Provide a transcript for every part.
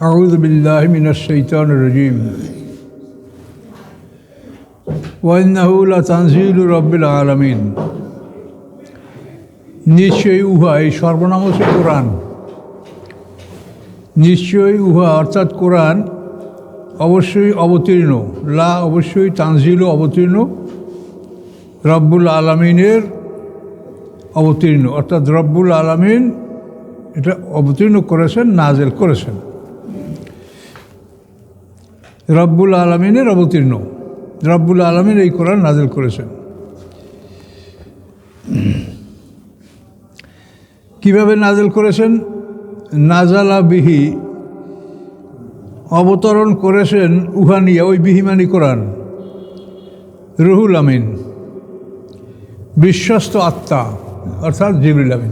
أعوذ بالله من الشيطان الرجيم وإنه لتنزيل رب العالمين নিশ্চয়ই উহা এই সর্বনাম হচ্ছে কোরআন নিশ্চয়ই উহা অর্থাৎ কোরআন অবশ্যই অবতীর্ণ লা অবশ্যই তানজিলও অবতীর্ণ রব্বুল আলমিনের অবতীর্ণ অর্থাৎ রব্বুল আলমিন এটা অবতীর্ণ করেছেন নাজেল করেছেন রব্বুল আলমিনের অবতীর্ণ। রব্বুল আলমিন এই কোরআন নাজেল করেছেন। কীভাবে নাজেল করেছেন? নাজালা বিহি, অবতরণ করেছেন উহানিয়া, ওই বিহিমানি কোরআন। রুহুল আমিন, বিশ্বস্ত আত্মা, অর্থাৎ জিবরুল আমিন।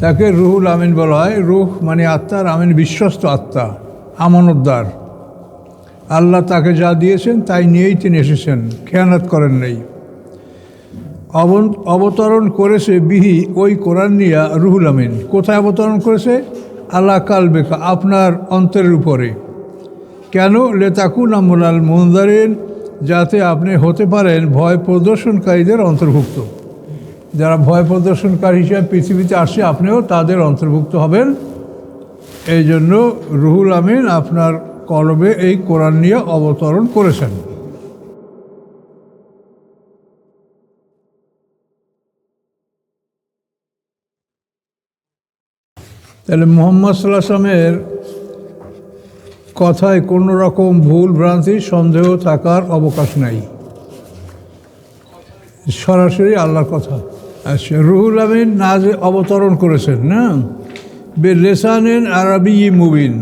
তাকে রুহুল আমিন বলা হয়। রুহ মানে আত্মার আমিন বিশ্বস্ত আত্মা আমানতদার আল্লাহ তাকে যা দিয়েছেন তাই নিয়েই তিনি এসেছেন, খেয়ানত করেন নাই। অবতরণ করেছে বিহি ওই কোরআন নিয়া রুহুল আমিন। কোথায় অবতরণ করেছে? আল্লাহ কালবেকা, আপনার অন্তরের উপরে। কেন? লেতাকুন আমুলাল মুন্দারিন যাতে আপনি হতে পারেন ভয় প্রদর্শনকারীদের অন্তর্ভুক্ত। যারা ভয় প্রদর্শনকারী হিসেবে পৃথিবীতে আসে আপনিও তাদের অন্তর্ভুক্ত হবেন। এই জন্য রুহুল আমিন আপনার কলবে এই কোরআন নিয়ে অবতরণ করেছেন। তাহলে মোহাম্মদ সাল্লামের কথায় কোনো রকম ভুল ভ্রান্তি, সন্দেহ থাকার অবকাশ নাই। সরাসরি আল্লাহর কথা। আচ্ছা রুহুল আমিন নাজ অবতরণ করেছেন, না? বে লেসানেন আরবি মুবিন।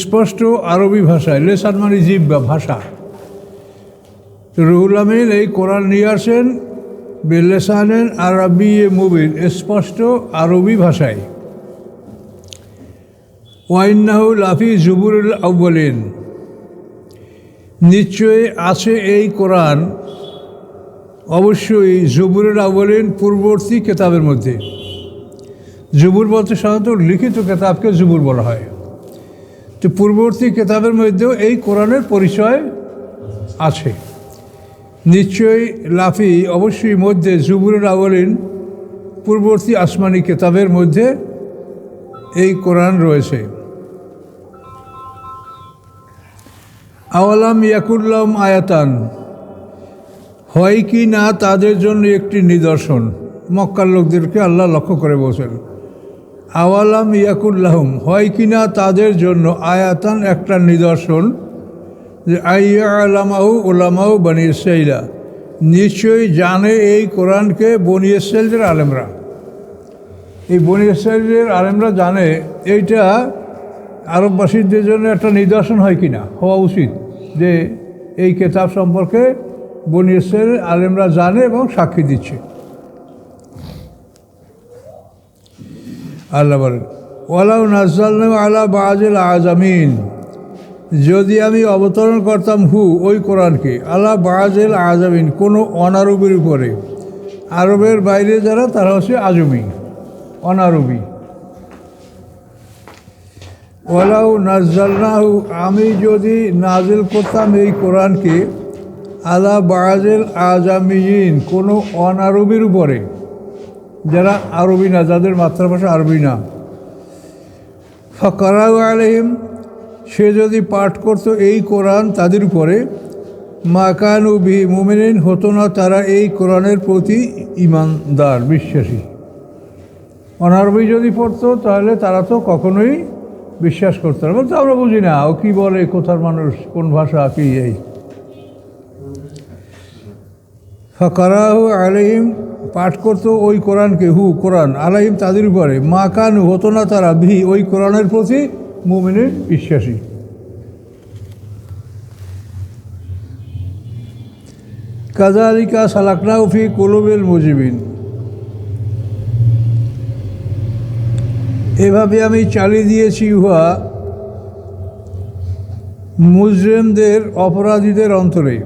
স্পষ্ট আরবি ভাষায় লেসান মানে জিব্বা ভাষা। রুহুল আমিন এই কোরআন নিয়ে আসেন বে লেসানেন আরবি মুবিন স্পষ্ট আরবি ভাষায়। ওয়াইন্নাহু লাফি জুবুরুল আউ্বলিন নিশ্চয়ই আছে এই কোরআন অবশ্যই জুবুরুল আউ্বলিন পূর্ববর্তী কেতাবের মধ্যে। জুবুর বলতে সাধারণত লিখিত কেতাবকে জুবুর বলা হয়। তো পূর্ববর্তী কেতাবের মধ্যেও এই কোরআনের পরিচয় আছে। নিশ্চয়ই লাফি অবশ্যই মধ্যে জুবুরুল আউ্বলিন পূর্ববর্তী আসমানি কেতাবের মধ্যে এই কোরআন রয়েছে। আওয়ালাম ইয়াকুল্লাম আয়াতান, হয় কি না তাদের জন্য একটি নিদর্শন? মক্কার লোকদেরকে আল্লাহ লক্ষ্য করে বলছেন। আওয়ালাম ইয়াকুল্লাহম হয় কি না তাদের জন্য আয়াতান একটা নিদর্শন? যে আইয়া আলামাহু ওলামাহু বনিয়েসাইলা নিশ্চয়ই জানে এই কোরআনকে বনিয়েসাইলদের আলেমরা। এই বনি ইসরায়েলের আলেমরা জানে এইটা আরববাসীদের জন্য একটা নিদর্শন হয় কি না হওয়া উচিত যে এই কেতাব সম্পর্কে বনি ইসরায়েলের আলেমরা জানে এবং সাক্ষী দিচ্ছে। আল্লাহ বলেন, ওয়ালাউ নাজাল আলা বাজেল আজামিন যদি আমি অবতরণ করতাম হু ওই কোরআনকে, আলা বাজেল আজামিন কোনো অনারবির উপরে। আরবের বাইরে যারা, তারা হচ্ছে আজমি অনারবি। ওলাউ নাজালনাহু আমি যদি নাজিল করতাম এই কোরআনকে, আলা বাজেল আজামিন কোনো অনারবির উপরে। যারা আরবি না, যাদের মাতৃভাষা আরবি না। ফকরাউ আলহিম সে যদি পাঠ করতো এই কোরআন তাদের উপরে মাকানু বি মুমিনিন, হতো না তারা এই কোরআনের প্রতি ইমানদার বিশ্বাসী। অনারবি যদি পড়তো, তাহলে তারা তো কখনোই বিশ্বাস করতো না। বলতো, আমরা বুঝি না, ও কী বলে, কোথার মানুষ, কোন ভাষা, কী এই? ফকারাহু আলহিম পাঠ করতো ওই কোরআনকে, হু, কোরআন আলাইম তাদের উপরে। মা কানু হতো না তারা ভি ওই কোরআনের প্রতি মুমিনের বিশ্বাসী। কাজালিকা সালাকনাউফি কলুবেল মুজিবিন এভাবে আমি চালিয়ে দিয়েছি উহা মুসলিমদের অপরাধীদের অন্তরে।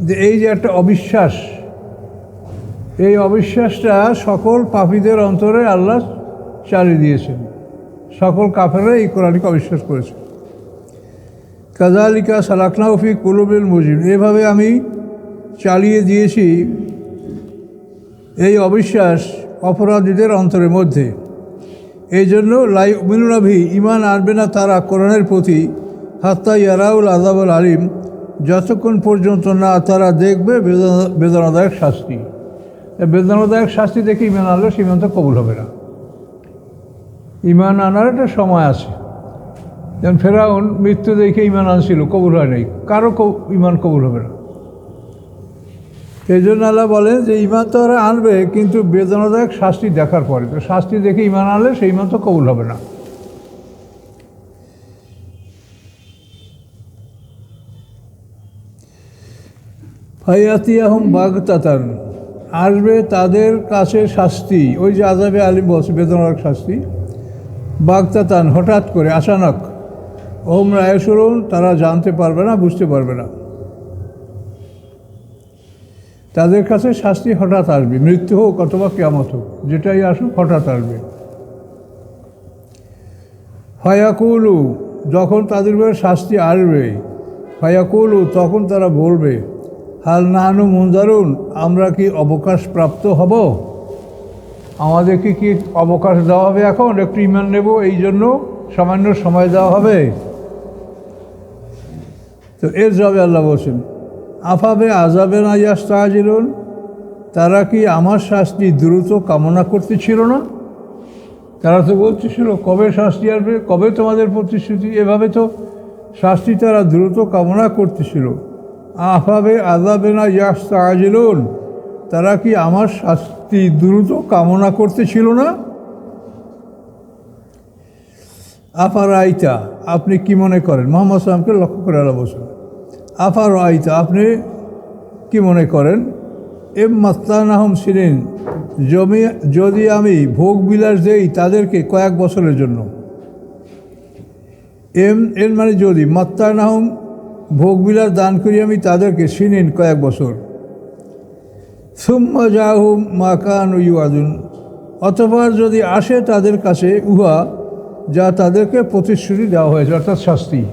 যে এই যে একটা অবিশ্বাস এই অবিশ্বাসটা সকল পাপীদের অন্তরে আল্লাহ চালিয়ে দিয়েছেন। সকল কাফেরা এই কোরআনকে অবিশ্বাস করেছে। কাজালিকা সালাকনাউফি কুলুবিল মুজিব। এভাবে আমি চালিয়ে দিয়েছি এই অবিশ্বাস অপরাধীদের অন্তরের মধ্যে। এই জন্য লাই মিনুনাভি ইমান আনবে না তারা কোরআনের প্রতি। হাত্তা ইয়ারাউল আজাবুল আলিম, যতক্ষণ পর্যন্ত না তারা দেখবে বেদনাদায়ক শাস্তি। বেদনাদায়ক শাস্তি দেখে ইমান আনলে সে ইমান তো কবুল হবে না। ইমান আনার একটা সময় আছে। যেমন ফেরাউন মৃত্যু দেখে ইমান আনছিল, কবুল হয় নাই। কারও ইমান কবুল হবে না। এই জন্য আল্লাহ বলেন যে, ইমান তো ওরা আনবে, কিন্তু বেদনাদায়ক শাস্তি দেখার পরে। তো শাস্তি দেখে ইমান আনলে সেই ইমান তো কবুল হবে না। ফাইয়াতিয়াহম বাগতাতান। আসবে তাদের কাছে শাস্তি, ওই যে আজাবে আলিম বলছে বেদনাদায়ক শাস্তি। বাগতাতান হঠাৎ করে আচানক ওম রায়সরুন তারা জানতে পারবে না, বুঝতে পারবে না। তাদের কাছে শাস্তি হঠাৎ আসবে, মৃত্যু হোক অথবা কেয়ামত হোক, যেটাই আসুক হঠাৎ আসবে। ফয়াকুলু, যখন তাদের শাস্তি আসবে, ফয়াকুলু, তখন তারা বলবে হাল নাহানু মুন্দারুন আমরা কি অবকাশ প্রাপ্ত হব? আমাদেরকে কি অবকাশ দেওয়া হবে এখন? একটু ইমান নেব, এই জন্য সামান্য সময় দেওয়া হবে। তো এর জবাবে আল্লাহ বলছেন, আফাবে আজাবে না ইয়াস্তাহাজিরুন তারা কি আমার শাস্তি দ্রুত কামনা করতেছিল না? তারা তো বলতেছিল, কবে শাস্তি আসবে? কবে তোমাদের প্রতিশ্রুতি? এভাবে তো শাস্তি তারা দ্রুত কামনা করতেছিল। আফাবে আজাবে না ইয়াস্তাহাজিরুন তারা কি আমার শাস্তি দ্রুত কামনা করতেছিল না? আফার আইতা আপনি কি মনে করেন? মোহাম্মদ সালামকে লক্ষ্য করে আল্লাহ বলছেন আফার আইতা আপনি কি মনে করেন? এম মাস্তানাহম সিরিন জমি, যদি আমি ভোগ বিলাস দেই তাদেরকে কয়েক বছরের জন্য। এম, এর মানে যদি মাত্তানাহম ভোগ বিলাস দান করি আমি তাদেরকে সিনিন কয়েক বছর। সুম্মা জাহুম মাকান ইউআদুন। অতঃপর যদি আসে তাদের কাছে উহা, যা তাদেরকে প্রতিশ্রুতি দেওয়া হয়েছে, অর্থাৎ শাস্তি।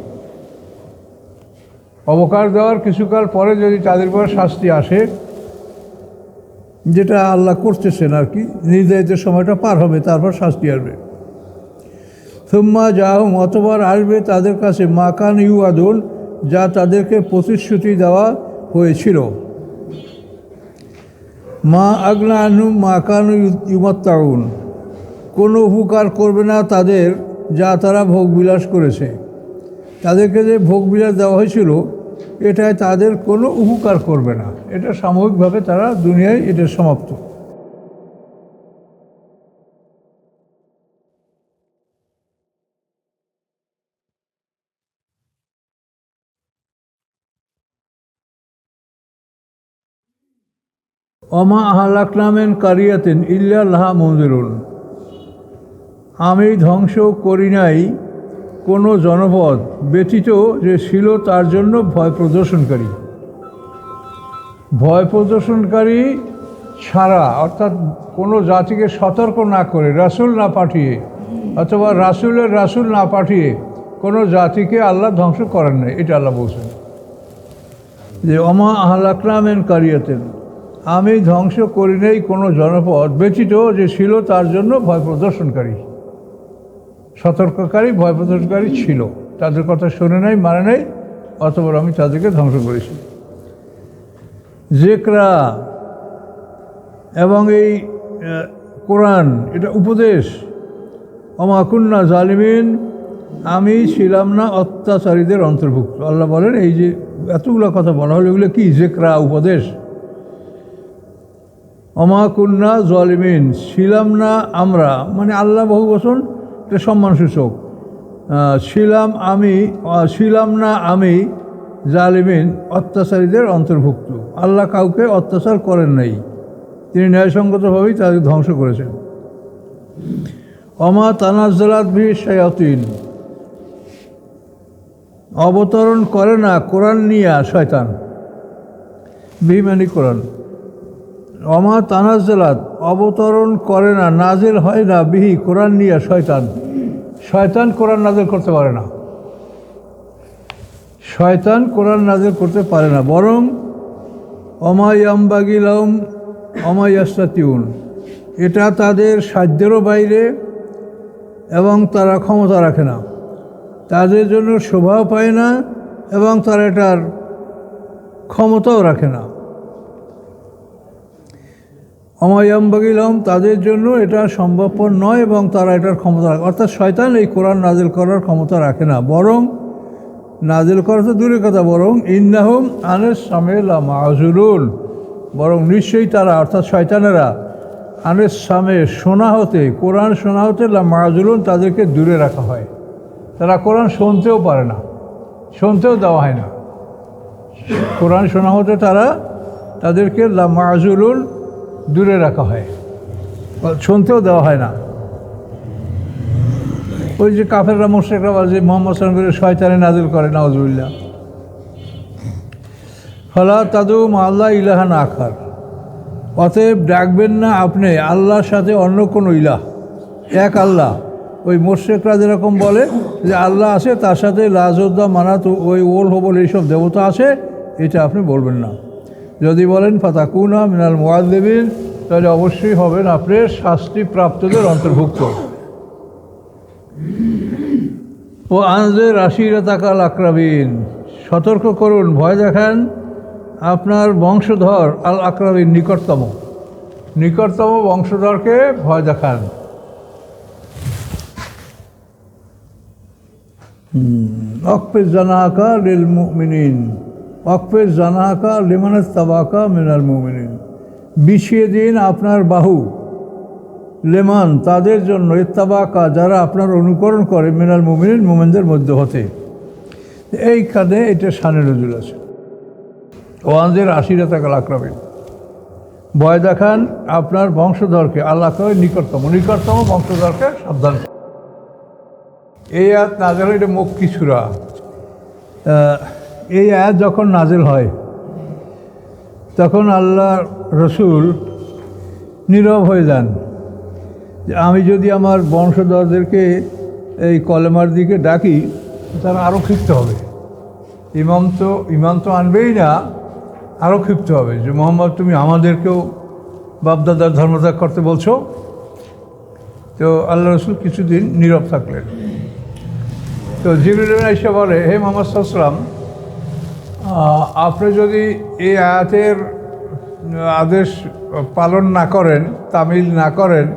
অবকাশ দেওয়ার কিছুকাল পরে যদি তাদের পর শাস্তি আসে, যেটা আল্লাহ করতেছেন আর কি, নির্ধারিত সময়টা পার হবে, তারপর শাস্তি আসবে। সুম্মা যাহম অতবার আসবে তাদের কাছে মাকান ইউআদুন যা তাদেরকে প্রতিশ্রুতি দেওয়া হয়েছিল। মা আগনা আনু মাকান ইউমাত্তাউন। কোনো উপকার করবে না তাদের যা তারা ভোগবিলাস করেছে। তাদেরকে যে ভোগবিলাস দেওয়া হয়েছিল, এটায় তাদের কোনো উপকার করবে না। এটা সাময়িকভাবে তারা দুনিয়ায় এটা সমাপ্ত। অমা আহলাকনামেন কারিয়াতেন ইল্লা লাহা মন্দিরুন আমি ধ্বংস করি নাই কোনো জনপদ ব্যতীত যে ছিল তার জন্য ভয় প্রদর্শনকারী। ভয় প্রদর্শনকারী ছাড়া, অর্থাৎ কোনো জাতিকে সতর্ক না করে, রাসূল না পাঠিয়ে, অথবা রাসূলের রাসূল না পাঠিয়ে কোনো জাতিকে আল্লাহ ধ্বংস করেন নাই, এটা আল্লাহ বলছেন। যে অমা আহলাকলামেন কারিয়াতেন আমি ধ্বংস করি নাই কোনো জনপদ ব্যতীত যে ছিল তার জন্য ভয় প্রদর্শনকারী। সতর্ককারী, ভয় প্রদর্শনকারী ছিল। তাদের কথা শুনে নাই মানে নাই অতবার আমি তাদেরকে ধ্বংস করেছি। জেকরা এবং এই কোরআন, এটা উপদেশ। অমাকুন্না জালিমিন, আমি ছিলাম না অত্যাচারীদের অন্তর্ভুক্ত। আল্লাহ বলেন, এই যে এতগুলো কথা বলা হলো, এগুলো কি জেকরা উপদেশ? অমাকুন্না জলিমিন, ছিলাম না আমরা। মানে আল্লাহ বহু বচন, এটা সম্মানসূচক। ছিলাম আমি ছিলাম না আমি জালিমিন, অত্যাচারীদের অন্তর্ভুক্ত। আল্লাহ কাউকে অত্যাচার করেন নাই। তিনি ন্যায়সঙ্গতভাবেই তাদের ধ্বংস করেছেন। অমা তানাজ্জালাত ভি শায়াতিন। অবতরণ করে না কোরআন নিয়া, শয়তান। বিমানি কোরআন। অমা তানাজ্জালাত অবতরণ করে না, নাজেল হয় না, বিহি, কোরআন নিয়ে শয়তান। শয়তান কোরআন নাজেল করতে পারে না। শয়তান কোরআন নাজেল করতে পারে না, বরং অমায়াম্বাগিলাম অমায়াস্তাতিউন এটা তাদের সাধ্যেরও বাইরে এবং তারা ক্ষমতা রাখে না। তাদের জন্য শোভাও পায় না এবং তারা এটার ক্ষমতাও রাখে না। অমায়াম্বাগিলম তাদের জন্য এটা সম্ভবপর নয় এবং তারা এটার ক্ষমতা রাখে। অর্থাৎ শয়তান এই কোরআন নাজেল করার ক্ষমতা রাখে না। বরং নাজিল করা তো দূরের কথা, বরং ইন্নাহুম আনেস সামেলা মাজুরুল বরং নিশ্চয়ই তারা, অর্থাৎ শয়তানেরা, আনেস সামে শোনা হতে, কোরআন শোনা হতে মাজুলুন তাদেরকে দূরে রাখা হয়। তারা কোরআন শুনতেও পারে না, শুনতেও দেওয়া হয় না। কোরআন শোনা হতে তারা তাদেরকে লা মাজুলুন দূরে রাখা হয়। শুনতেও দেওয়া হয় না। ওই যে কাফেররা মোশেকরা বলে মোহাম্মদ সালাম করে শয়তানে নাজিল করে নওয়াজুল্লাহ ফলা তাদু আল্লাহ ইলাহান আখার। অতএব ডাকবেন না আপনি, আল্লাহর সাথে অন্য কোনো ইলাহ। এক আল্লাহ। ওই মোশেকরা যেরকম বলে যে আল্লাহ আছে, তার সাথে লাজুদ্দা মানাত, ওই ওল, হবল, এইসব দেবতা আছে, এটা আপনি বলবেন না। যদি বলেন, ফাতাকুনা মিনাল মোয়াদ্দেবিন তাহলে অবশ্যই হবেন আপনি শাস্তি প্রাপ্তদের অন্তর্ভুক্ত। ও আনজে রাশিরা তাকাল আক্রাবিন। সতর্ক করুন, ভয় দেখান। আপনার বংশধর আল আক্রাবিন নিকটতম। নিকটতম বংশধরকে ভয় দেখান। অকফে জানাকা লিল মুমিনিন। অকফে জানাকা লিমানের তাবাকা মিনাল মুমিনিন। বিছিয়ে দিন আপনার বাহু, লেমান, তাদের জন্য ইত্তাবাকা, যারা আপনার অনুকরণ করে মিনাল মুমিন মোমেনদের মধ্যে হতে। এই এইখানে এটা সানে নজুল আছে। ওয়ানদের আশিরা টাকা আক্রাবেন ভয় দেখান আপনার বংশধরকে, আল্লাহ করে নিকটতম নিকটতম বংশধরকে সাবধান। এই আয়াত নাজেল এটা মুখ কিছুরা এই আয়াত যখন নাজেল হয়, তখন আল্লাহ রসুল নীরব হয়ে যান যে আমি যদি আমার বংশধরদেরকে এই কলেমার দিকে ডাকি, তারা আরও ক্ষিপ্ত হবে। ইমাম তো ইমাম তো আনবেই না আরও ক্ষিপ্ত হবে যে, মোহাম্মদ, তুমি আমাদেরকেও বাপদাদার ধর্মত্যাগ করতে বলছো? তো আল্লাহ রসুল কিছুদিন নীরব থাকলেন। তো জিবরুল এসে বলে, হে মোহাম্মদ সাল্লাম আপনি যদি এই আয়াতের আদেশ পালন না করেন, তামিল না করেন,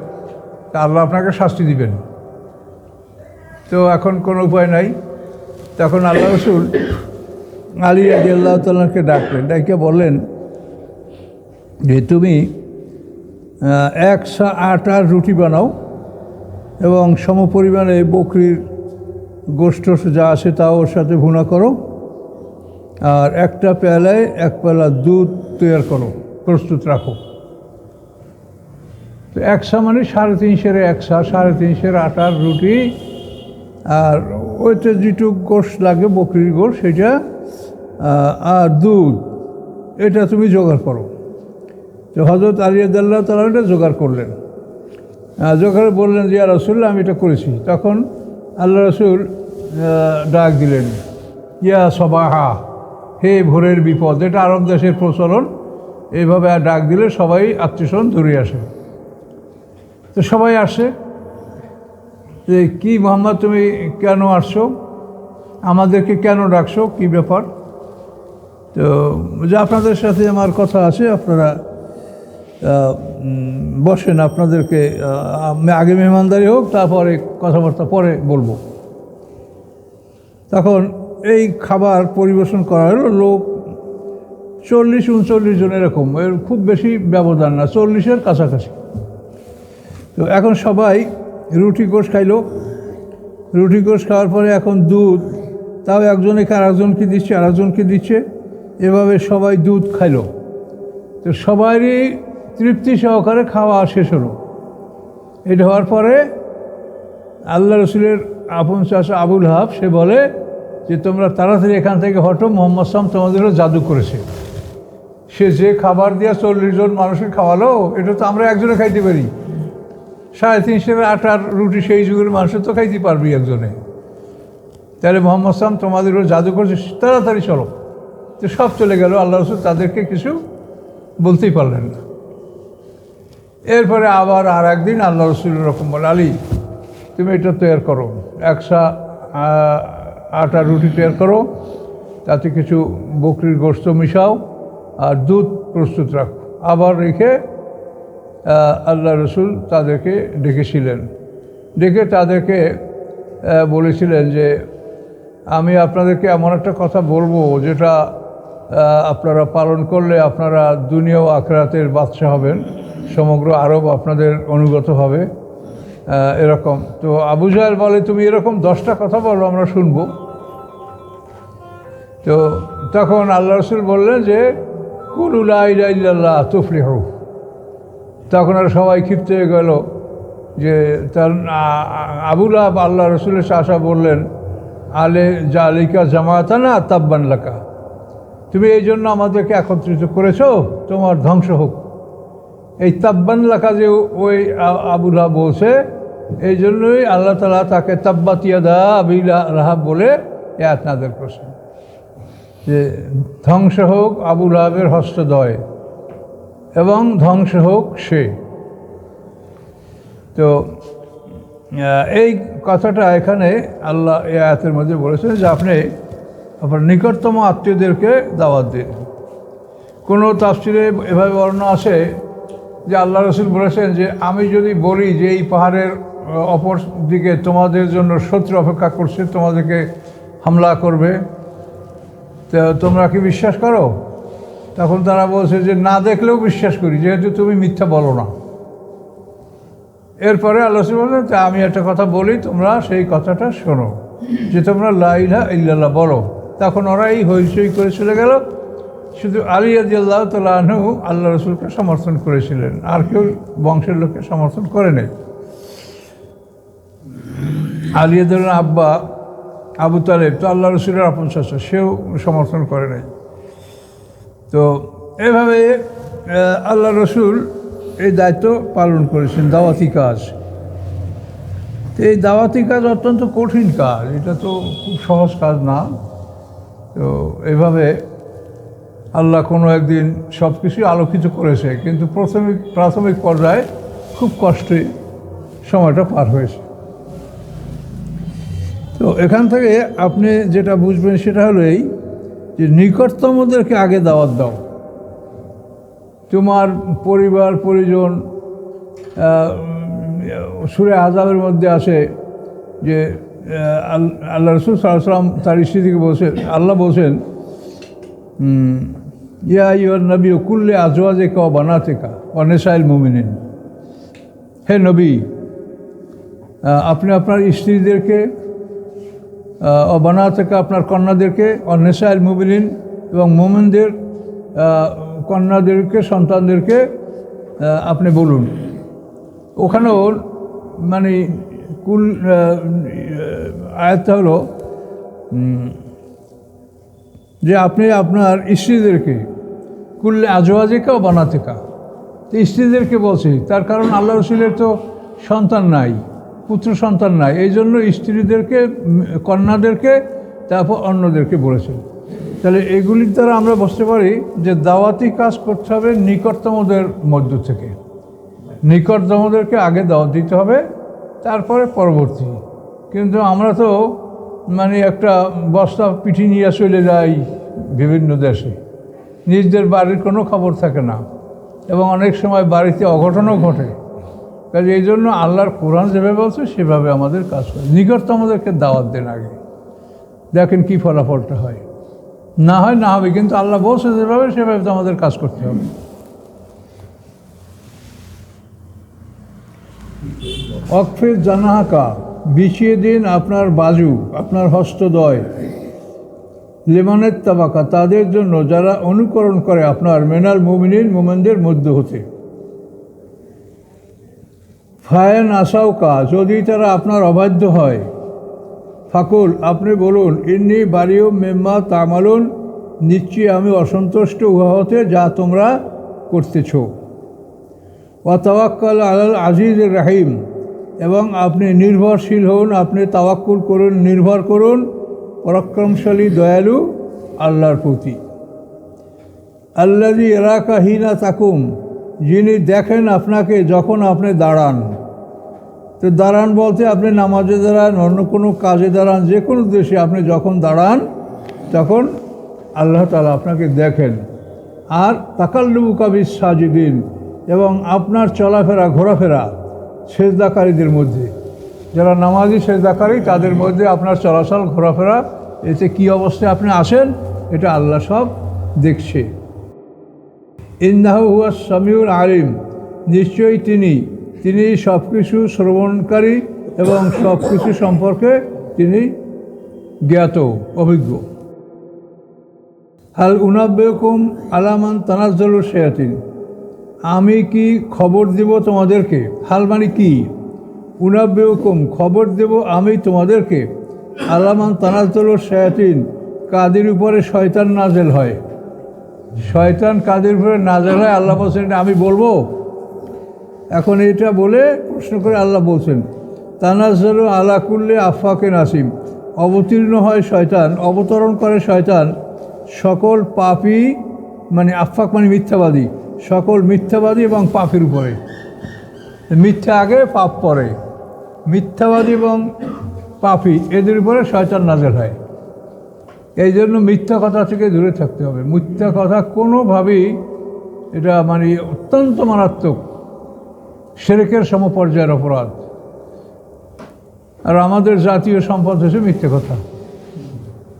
তা আল্লাহ আপনাকে শাস্তি দিবেন। তো এখন কোনো উপায় নাই। তখন আল্লাহ রসুল আলী আদি আল্লাহ তাল্লাহকে ডাকলেন ডাকে বললেন যে তুমি একশো আটার রুটি বানাও এবং সমপরিমাণে বকরির গোষ্ঠ যা আছে তা ওর সাথে ভুনা করো। আর একটা পেয়ালায় এক পেলা দুধ তৈরি করো, প্রস্তুত রাখো। তো একশা মানে সাড়ে তিনশের একশা সাড়ে তিনশের আটার রুটি। আর ওইটা যেটুক গোশ লাগে, বকরির গোশ, সেটা আর দুধ, এটা তুমি জোগাড় করো। তো হজরত আলিয়াদাল্লাহ তালা এটা জোগাড় করলেন। জোগাড় বললেন যে রসুল্লাহ আমি এটা করেছি। তখন আল্লাহ রসুল ডাক দিলেন, ইয়া সবাহা। হে ভোরের বিপদ, এটা আরব দেশের প্রচলন। এইভাবে আর ডাক দিলে সবাই আত্মীয়স্বজন ধরে আসে। তো সবাই আসে। যে, কি মোহাম্মদ, তুমি কেন আসছো? আমাদেরকে কেন ডাকছো? কি ব্যাপার? তো যে, আপনাদের সাথে আমার কথা আছে, আপনারা বসেন, আপনাদেরকে আগে মেহমানদারি হোক, তারপরে কথাবার্তা পরে বলব। তখন এই খাবার পরিবেশন করা হলো, লোক চল্লিশ উনচল্লিশ জন এরকম, এর খুব বেশি ব্যবধান না, চল্লিশের কাছাকাছি। তো এখন সবাই রুটি গোশ খাইলো। রুটি গোশ খাওয়ার পরে এখন দুধ, তাও একজনকে আর একজনকে দিচ্ছে আর একজনকে দিচ্ছে, এভাবে সবাই দুধ খাইলো। তো সবারই তৃপ্তি সহকারে খাওয়া শেষ হলো। এটা হওয়ার পরে আল্লাহ রসুলের আপন চাষা আবুল হাব, সে বলে যে তোমরা তাড়াতাড়ি এখান থেকে হটো, মোহাম্মদ সাম তোমাদেরও জাদু করেছে। সে যে খাবার দিয়া চল্লিশ জন মানুষকে খাওয়ালো, এটা তো আমরা একজনে খাইতে পারি। সাড়ে তিনশো আটার রুটি সেই যুগের মানুষের তো খাইতে পারবি একজনে। তাহলে মোহাম্মদ সালাম তোমাদেরও জাদু করছে, তাড়াতাড়ি চলো। তো সব চলে গেল, আল্লাহ রসুল তাদেরকে কিছু বলতেই পারলেন না। এরপরে আবার আর একদিন আল্লাহ রসুল রকম বলে আলী, তুমি এটা তৈরি করো। একশা আটা রুটি তৈরি করো, তাতে কিছু বকরির গোস্ত মিশাও, আর দুধ প্রস্তুত রাখো। আবার রেখে আল্লাহ রসুল তাদেরকে ডেকেছিলেন। ডেকে তাদেরকে বলেছিলেন যে, আমি আপনাদেরকে এমন একটা কথা বলব যেটা আপনারা পালন করলে আপনারা দুনিয়া আখরাতের বাদশা হবেন, সমগ্র আরব আপনাদের অনুগত হবে। এরকম। তো আবু জাহেল বলে, তুমি এরকম দশটা কথা বলো, আমরা শুনব। তো তখন আল্লাহ রসুল বললেন যে কুলুল্লাহ তুফলি হোক তখন আর সবাই ক্ষিপ্ত হয়ে গেল যে, তার আ- আ- আবুল আব আল্লাহ রসুলের শাসা বললেন, আলে যা জালিকা জামাতা না তাব্বান লাকা। তুমি এই জন্য আমাদেরকে একত্রিত করেছ, তোমার ধ্বংস হোক। এই তাব্বান লাকা যে ওই আ- আবুল্লাহ বলছে এই জন্যই আল্লাহ তালা তাকে তাব্বাতিয়াদা আবিলা রাহাব বলে এত নাদের করছেন। যে ধ্বংস হোক আবুল আবের হস্তদয় এবং ধ্বংস হোক সে। তো এই কথাটা এখানে আল্লাহ এই আয়াতের মধ্যে বলেছেন যে আপনি আপনার নিকটতম আত্মীয়দেরকে দাওয়াত দিন। কোনো তাফসিরে এভাবে বর্ণনা আছে যে আল্লাহ রসুল বলেছেন যে, আমি যদি বলি যে এই পাহাড়ের অপর দিকে তোমাদের জন্য শত্রু অপেক্ষা করছে, তোমাদেরকে হামলা করবে। তোমরা কি বিশ্বাস করো? তখন তারা বলছে যে, না দেখলেও বিশ্বাস করি, যেহেতু তুমি মিথ্যা বলো না। এরপরে আল্লাহ বললেন তা আমি একটা কথা বলি, তোমরা সেই কথাটা শোনো, যে তোমরা লাইলা ইল্লাল্লাহ বলো। তখন ওরা এই হইচই করে চলে গেল। শুধু আলী আদি আল্লাহ তালু আল্লাহ রসুলকে সমর্থন করেছিলেন, আর কেউ বংশের লোককে সমর্থন করে নেই। আলী আদুল্লাহ আব্বা আবু তালেব, তো আল্লাহ রসুলের আপন চাচা, সেও সমর্থন করে নাই। তো এভাবে আল্লাহ রসুল এই দায়িত্ব পালন করেছেন, দাওয়াতি কাজ। তো এই দাওয়াতি কাজ অত্যন্ত কঠিন কাজ, এটা তো খুব সহজ কাজ না। তো এভাবে আল্লাহ কোনো একদিন সব কিছুই আলোকিত করেছে, কিন্তু প্রাথমিক প্রাথমিক পর্যায়ে খুব কষ্টে সময়টা পার হয়েছে। তো এখান থেকে আপনি যেটা বুঝবেন সেটা হলো এই যে নিকটতমদেরকে আগে দাওয়াত দাও। তোমার পরিবার, পরিজন সুরে আজাবের মধ্যে আসে যে আল্লাহ রসুল সাল্লাম তার স্ত্রীকে বলছেন, আল্লাহ বলছেন ইয়া ইয়র নবী কুল্লে আজওয়াজে কা বানাতে কা অনেসাইল মুমিনিন। হে নবী আপনি আপনার স্ত্রীদেরকে বানা থেকে আপনার কন্যাদেরকে অন্বেষাইল মুবিলিন এবং মোমেনদের কন্যাদেরকে, সন্তানদেরকে আপনি বলুন। ওখানেও মানে কুল আয়াতটা হলো যে আপনি আপনার স্ত্রীদেরকে, কুল্লে আজওয়াজিকা ও বানাতেকা। তো স্ত্রীদেরকে বলছি, তার কারণ আল্লাহ রসুলের তো সন্তান নাই। পুত্র সন্তান নাই। এই জন্য স্ত্রীদেরকে, কন্যাদেরকে, তারপর অন্যদেরকে বলেছেন। তাহলে এগুলির দ্বারা আমরা বুঝতে পারি যে দাওয়াতি কাজ করতে হবে নিকটতমদের মধ্য থেকে। নিকটতমদেরকে আগে দাওয়াত দিতে হবে, তারপরে পরবর্তী। কিন্তু আমরা তো মানে একটা বস্তা পিঠি নিয়ে চলে যাই বিভিন্ন দেশে। নিজেদের বাড়ির কোনো খবর থাকে না। এবং অনেক সময় বাড়িতে অঘটনও ঘটে। কাজে এই জন্য আল্লাহর কোরআন যেভাবে বলছে, সেভাবে আমাদের কাজ করে নিকট আমাদেরকে দাওয়াত দেন আগে। দেখেন কি ফলাফলটা হয়। না হয় না হবে, কিন্তু আল্লাহ বলছে যেভাবে, সেভাবে তো আমাদের কাজ করতে হবে। অক্ষের জানাহাকা, বিছিয়ে দিন আপনার বাজু, আপনার হস্তদয়। লেমানের তাবাকা, তাদের জন্য যারা অনুকরণ করে, আপনার মেনাল মোমিনিন মোমেনদের মধ্য হতে। ফায়ান আসাউকা যদি তারা আপনার অবাধ্য হয়। ফাকুল, আপনি বলুন, ইন্নি বাড়িও মেম্মা তামালুন, নিশ্চয়ই আমি অসন্তুষ্ট হতে যা তোমরা করতেছ। ও তাওয়াক্কাল আলাল আজিজ রাহিম, এবং আপনি নির্ভরশীল হন আপনি তাওয়াক্কুল করুন, নির্ভর করুন, পরাক্রমশালী, দয়ালু, আল্লাহর প্রতি। আল্লাদি এলাকা হিনা তাকুম যিনি দেখেন আপনাকে যখন আপনি দাঁড়ান, তো দাঁড়ান বলতে আপনি নামাজে দাঁড়ান, অন্য কোনো কাজে দাঁড়ান, যে কোনো দেশে আপনি যখন দাঁড়ান, তখন আল্লাহ তালা আপনাকে দেখেন। আর তাকাল্লুবু কাবির সাজিদিন এবং আপনার চলাফেরা, ঘোরাফেরা সেজদাকারীদের মধ্যে। যারা নামাজি সেজদাকারী, তাদের মধ্যে আপনার চলাচল, ঘোরাফেরা, এতে কি অবস্থায় আপনি আসেন, এটা আল্লাহ সব দেখছে। ইন্দাহু হুয়া সামিউল আলিম। নিশ্চয়ই তিনি। তিনি সব কিছু শ্রবণকারী এবং সব কিছু সম্পর্কে তিনি জ্ঞাত, অভিজ্ঞ। হাল উনাব্বেকুম আলামান তানাজ্জল শেয়াতিন। আমি কি খবর দেব তোমাদেরকে? হাল মানে কি? উনাব্বেকুম, খবর দেব আমি তোমাদেরকে। আলামান তানাজ্জল শেয়াতিন, কাদের উপরে শয়তান নাজেল হয়? শয়তান কাদের উপরে নাজেল হয়, আল্লাহ বলছেন আমি বলব? এখন এটা বলে প্রশ্ন করে আল্লাহ বলছেন তানাজল আলা কুল্লে আফাকে নাসিম, অবতীর্ণ হয় শয়তান, অবতরণ করে শয়তান, সকল পাপি মানে আফাক মানে মিথ্যাবাদী, সকল মিথ্যাবাদী এবং পাপের উপরে। মিথ্যা আগে, পাপ পরে। মিথ্যাবাদী এবং পাপি, এদের উপরে শয়তান নাজেল হয়। এই জন্য মিথ্যা কথা থেকে দূরে থাকতে হবে। মিথ্যা কথা কোনোভাবেই এটা মানে অত্যন্ত মারাত্মক সেরেকের সমপর্যায়ের অপরাধ। আর আমাদের জাতীয় সম্পদ হচ্ছে মিথ্যে কথা।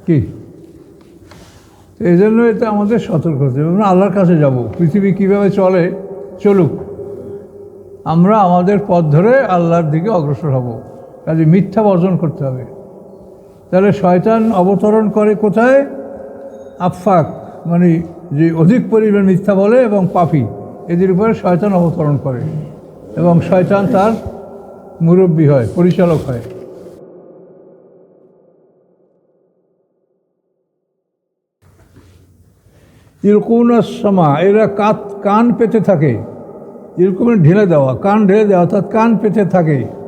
কি? এই জন্য এটা আমাদের সতর্ক হতে হবে। আমরা আল্লাহর কাছে যাব। পৃথিবী কীভাবে চলে? চলুক। আমরা আমাদের পথ ধরে আল্লাহর দিকে অগ্রসর হব। কাজে মিথ্যা বর্জন করতে হবে। তাহলে শয়তান অবতরণ করে কোথায়? আফাক মানে যে অধিক পরিমাণ মিথ্যা বলে এবং পাপি, এদের উপরে শয়তান অবতরণ করে। এবং শয়তান তার মুরব্বী হয়, পরিচালক হয়। ইরকুনাস সমা, এরা কাত, কান পেতে থাকে। ইরকুমের ঢেলে দেওয়া, কান ঢেলে দেওয়া, অর্থাৎ কান পেতে থাকে।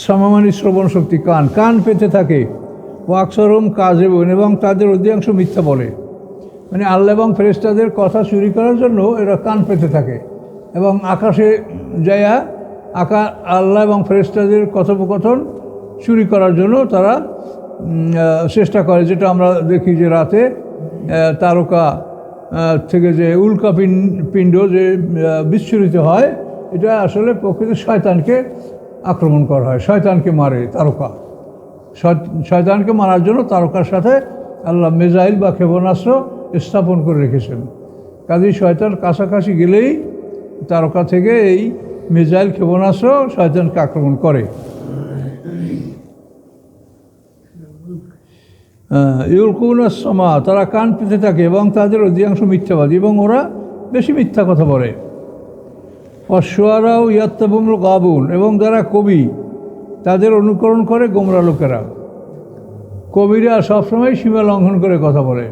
সমামানি শ্রবণ শক্তি কান। কান পেতে থাকে ও আকসরম কাজেবন এবং তাদের অধিকাংশ মিথ্যা বলে। মানে আল্লাহ এবং ফেরেস্তাদের কথা চুরি করার জন্য এরা কান পেতে থাকে। এবং আকাশে যায়া আকা আল্লাহ এবং ফেরেস্তাদের কথোপকথন চুরি করার জন্য তারা চেষ্টা করে। যেটা আমরা দেখি যে রাতে তারকা থেকে যে উল্কা পিণ্ড যে বিচ্ছুরিত হয়, এটা আসলে প্রকৃত শয়তানকে আক্রমণ করা হয়। শয়তানকে মারে তারকা। শয়- শয়তানকে মারার জন্য তারকার সাথে আল্লাহ মেজাইল বা ক্ষেপণাস্ত্র স্থাপন করে রেখেছেন। কাজেই শয়তান কাছাকাছি গেলেই তারকা থেকে এই মিসাইল ক্ষেপণাস্ত্র শয়তানকে আক্রমণ করে। ইউলকুনাস সমা তারা কান পেতে থাকে এবং তাদের অধিকাংশ মিথ্যাবাদী এবং ওরা বেশি মিথ্যা কথা বলে। অশ্বরাও ইয়াত্তাবুমল গাবুন এবং যারা কবি, তাদের অনুকরণ করে গোমরা লোকেরা। কবিরা সবসময় সীমা লঙ্ঘন করে কথা বলে।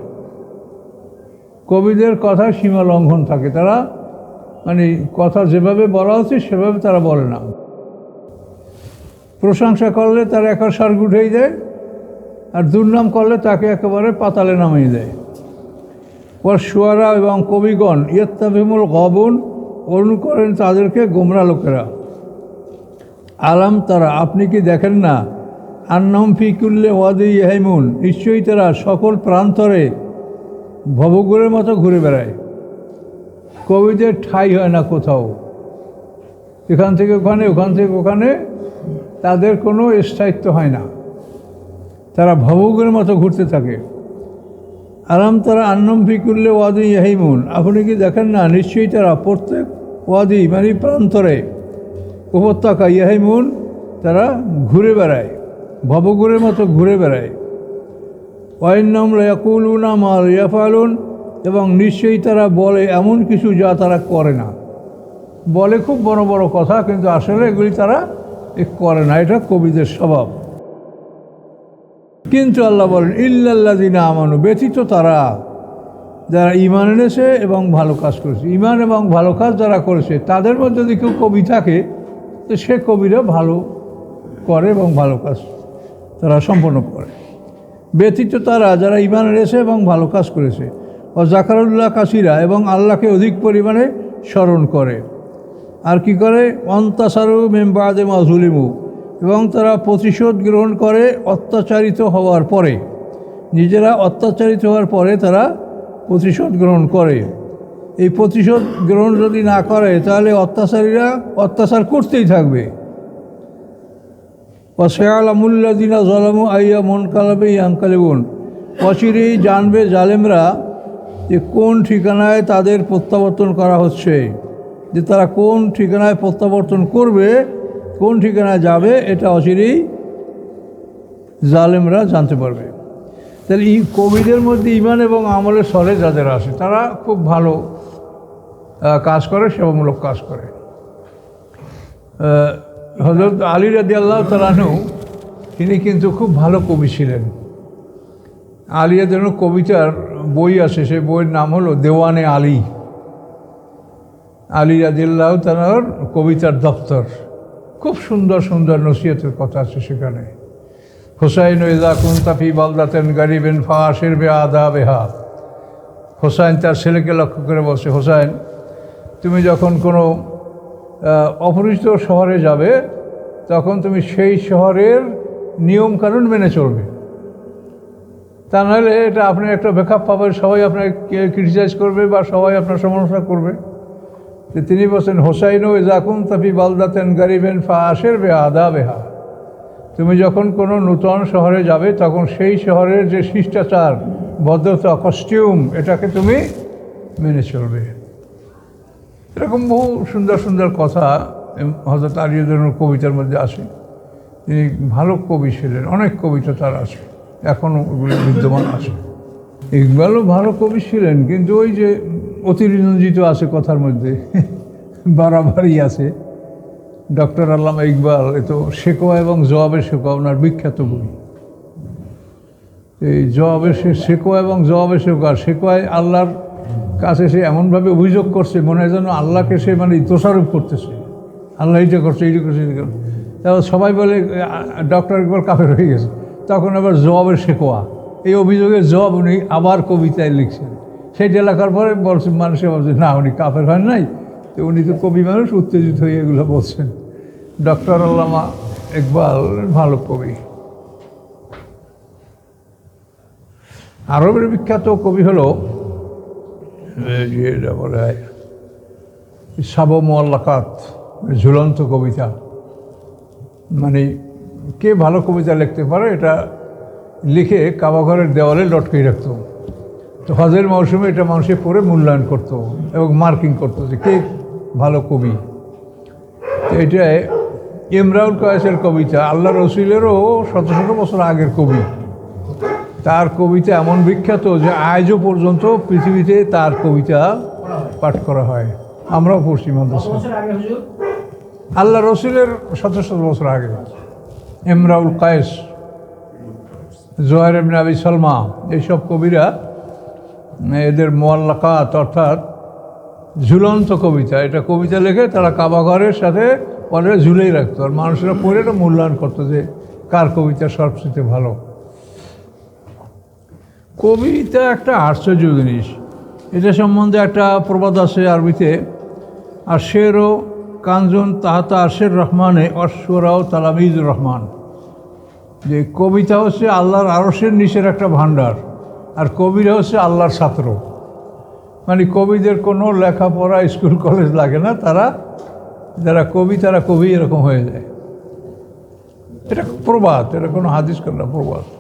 কবিদের কথা সীমা লঙ্ঘন থাকে। তারা মানে কথা যেভাবে বলা উচিত সেভাবে তারা বলে না। প্রশংসা করলে তার একার সার উঠেই দেয় আর দুর্নাম করলে তাকে একেবারে পাতালে নামিয়ে দেয়। ওর সুয়ারা এবং কবিগণ ইয়ত্তাভিমুল গবন অনুকরেন তাদেরকে গোমরা লোকেরা। আলাম তারা, আপনি কি দেখেন না? আন্নম ফিকুল্লে ওয়াদি ইহাইমুন নিশ্চয়ই তারা সকল প্রান্তরে ভবগুরের মতো ঘুরে বেড়ায়। কবিদের ঠাই হয় না কোথাও। এখান থেকে ওখানে, ওখান থেকে ওখানে তাদের কোনো স্থায়িত্ব হয় না। তারা ভবগুরের মতো ঘুরতে থাকে। আরাম তারা আন্নম ফি করলে ওয়াদি ইয়াহিমুন। আপনি কি দেখেন না? নিশ্চয়ই তারা প্রত্যেক ওয়াদি মানে প্রান্তরে উপত্যকা ইয়াহিমুন, তারা ঘুরে বেড়ায় ভবগুরের মতো ঘুরে বেড়ায়। ওয়াইন্নম ইয়াকুলুনা মাল ইয়াফালুন, এবং নিশ্চয়ই তারা বলে এমন কিছু যা তারা করে না। বলে খুব বড় বড় কথা, কিন্তু আসলে এগুলি তারা করে না। এটা কবিদের স্বভাব। কিন্তু আল্লাহ বলেন ইল্লাল্লাদিনা আমানু ব্যতীত তারা, যারা ইমান এনেছে এবং ভালো কাজ করেছে। ইমান এবং ভালো কাজ যারা করেছে, তাদের মধ্যে যদি কেউ কবি থাকে, তো সে কবিরা ভালো করে এবং ভালো কাজ তারা সম্পন্ন করে। ব্যতীত তারা যারা ইমান এনেছে এবং ভালো কাজ করেছে। ও জাকারুল্লাহ কাসিরা এবং আল্লাহকে অধিক পরিমাণে স্মরণ করে। আর কি করে? অন্তাসারু মেম্বাদে মাজুলিমু এবং তারা প্রতিশোধ গ্রহণ করে অত্যাচারিত হওয়ার পরে, নিজেরা অত্যাচারিত হওয়ার পরে তারা প্রতিশোধ গ্রহণ করে। এই প্রতিশোধ গ্রহণ যদি না করে, তাহলে অত্যাচারীরা অত্যাচার করতেই থাকবে। অশেয়াল আমুল্লাদিনা জলামু আইয়া মন কালাবে ইয়াঙ্কালেবন অচিরেই জানবে জালেমরা যে কোন ঠিকানায় তাদের প্রত্যাবর্তন করা হচ্ছে, যে তারা কোন ঠিকানায় প্রত্যাবর্তন করবে কোন ঠিকানায় যাবে এটা অচিরেই জালেমরা জানতে পারবে। তাহলে এই কবিদের মধ্যে ইমান এবং আমলের স্বরে যাদের আসে, তারা খুব ভালো কাজ করে, সেবামূলক কাজ করে। হজরত আলী রাদি আল্লাহ তালানু তিনি কিন্তু খুব ভালো কবি ছিলেন। আলিয়া যেন কবিতার বই আছে, সেই বইয়ের নাম হলো দেওয়ানে আলী। আলী রাদিল্লাহ তালার কবিতার দপ্তর। খুব সুন্দর সুন্দর নসিহতের কথা আছে সেখানে। হোসাইন ওয়েদা কুন্তাফি বালদাতেন গারিবেন ফাঁসের বে আদা বেহা হোসাইন তার ছেলেকে লক্ষ্য করে বসে হোসাইন, তুমি যখন কোনো অপরিচিত শহরে যাবে, তখন তুমি সেই শহরের নিয়মকানুন মেনে চলবে। তা নাহলে এটা আপনি একটা ব্যাকআপ পাবেন সবাই আপনাকে ক্রিটিসাইজ করবে বা সবাই আপনার সমালোচনা করবে। তিনি বলছেন, হোসাইন ও জাকুন তাফি বালদাতেন গারিবেন ফা আশের বে আদা বেহা তুমি যখন কোনো নূতন শহরে যাবে, তখন সেই শহরের যে শিষ্টাচার, ভদ্রতা কস্টিউম এটাকে তুমি মেনে চলবে। এরকম বহু সুন্দর সুন্দর কথা হজরত আলিউদ্দিনের কবিতার মধ্যে আসে তিনি ভালো কবি ছিলেন, অনেক কবিতা তার আছে এখনও বিদ্যমান আছে। ইকবালও ভালো কবি ছিলেন, কিন্তু ওই যে অতিরঞ্জিত আছে কথার মধ্যে, বাড়াবাড়ি আছে। ডক্টর আল্লামা ইকবাল, এ তো শেকোয়া এবং জবাবের শেকোয়া ওনার বিখ্যাত বই। এই জবাবে শেকোয়া এবং জবাবে শেকোয়া শেকোয়ায় আল্লাহর কাছে সে এমনভাবে অভিযোগ করছে, মনে হয় যেন আল্লাহকে সে মানে দোষারোপ করতেছে। আল্লাহ এইটা করছে এইটা করছে এইটা করছে। তারপর সবাই বলে ডক্টর ইকবাল কাফের হয়ে গেছে। তখন আবার জবাবের শেকোয়া এই অভিযোগের জবাব উনি আবার কবিতায় লিখছেন। সেটা লেখার পরে বলছে, মানুষে বলছে, না, উনি কাফের হয় নাই। তো উনি তো কবি মানুষ, উত্তেজিত হয়ে এগুলো বলছেন। ডক্টর আল্লামা ইকবাল ভালো কবি। আরবের বিখ্যাত কবি হলো হয় সাব মোয়াল্লাকাত ঝুলন্ত কবিতা। মানে কে ভালো কবিতা লিখতে পারে, এটা লিখে কাবাঘরের দেওয়ালে লটকে রাখতো। তো হজের মৌসুমে এটা মানুষে পড়ে মূল্যায়ন করতো এবং মার্কিং করতো যে কে ভালো কবি। তো এটায় ইমরাউল কয়েসের কবিতা আল্লাহ রসুলেরও শত শত বছর আগের কবি। তার কবিতা এমন বিখ্যাত যে আজও পর্যন্ত পৃথিবীতে তার কবিতা পাঠ করা হয়। আমরাও পড়ছি মাদ্রাসা আল্লাহ রসুলের শত শত বছর আগে। ইমরাউল কায়েস জোয়ার এমনি আবি সালমা এইসব কবিরা এদের মোয়াল্লাকাত অর্থাৎ ঝুলন্ত কবিতা। এটা কবিতা লেখে তারা কাবাঘরের সাথে পরে ঝুলেই রাখতো। আর মানুষেরা পড়ে এটা মূল্যায়ন করতো যে কার কবিতা সবচেয়ে ভালো। কবিতা একটা আশ্চর্য জিনিস। এটা সম্বন্ধে একটা প্রবাদ আছে আরবিতে। আর শেরও কাঞ্জন তাহাতা আশের রহমানে অশ্বরাও তালামিজুর রহমান। যে কবিতা হচ্ছে আল্লাহর আরসের নিচের একটা ভাণ্ডার। আর কবিরা হচ্ছে আল্লাহর ছাত্র। মানে কবিদের কোনো লেখাপড়া স্কুল, কলেজ লাগে না, তারা, যারা কবি, তারা কবি এরকম হয়ে যায়। এটা প্রবাদ, এটা কোনো হাদিস করে না, প্রবাদ।